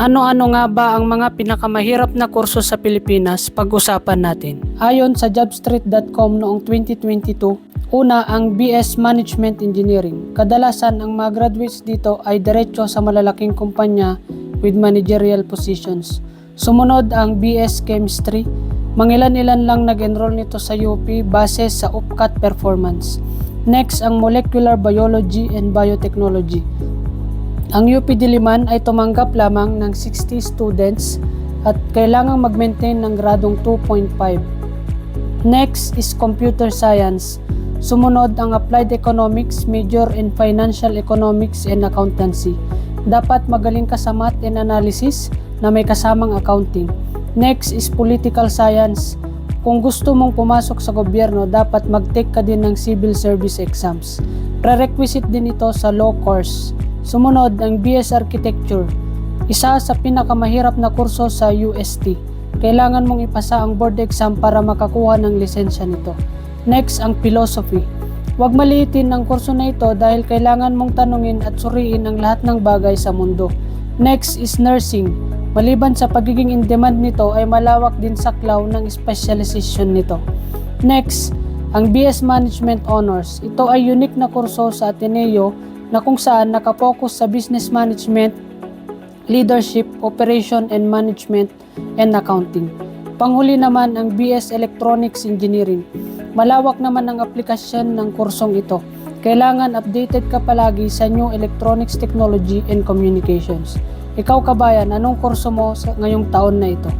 Ano-ano nga ba ang mga pinakamahirap na kurso sa Pilipinas? Pag-usapan natin. Ayon sa jobstreet.com noong 2022, una ang BS Management Engineering. Kadalasan ang mga graduates dito ay diretso sa malalaking kumpanya with managerial positions. Sumunod ang BS Chemistry. Mangilan-ilan lang nag-enroll nito sa UP base sa UPCAT performance. Next ang Molecular Biology and Biotechnology. Ang UP Diliman ay tumanggap lamang ng 60 students at kailangang mag-maintain ng gradong 2.5. Next is Computer Science. Sumunod ang Applied Economics, Major in Financial Economics and Accountancy. Dapat magaling ka sa math and analysis na may kasamang accounting. Next is Political Science. Kung gusto mong pumasok sa gobyerno, dapat mag-take ka din ng civil service exams. Prerequisite din ito sa law course. Sumunod ang BS Architecture, isa sa pinakamahirap na kurso sa UST. Kailangan mong ipasa ang board exam para makakuha ng lisensya nito. Next ang Philosophy. Huwag maliitin ang kurso na ito dahil kailangan mong tanungin at suriin ang lahat ng bagay sa mundo. Next is Nursing. Maliban sa pagiging in-demand nito ay malawak din sa klaw ng specialization nito. Next, ang BS Management Honors. Ito ay unique na kurso sa Ateneo na kung saan nakapokus sa business management, leadership, operation and management, and accounting. Panghuli naman ang BS Electronics Engineering. Malawak naman ang aplikasyon ng kursong ito. Kailangan updated ka palagi sa new electronics technology and communications. Ikaw kabayan, anong kurso mo sa ngayong taon na ito?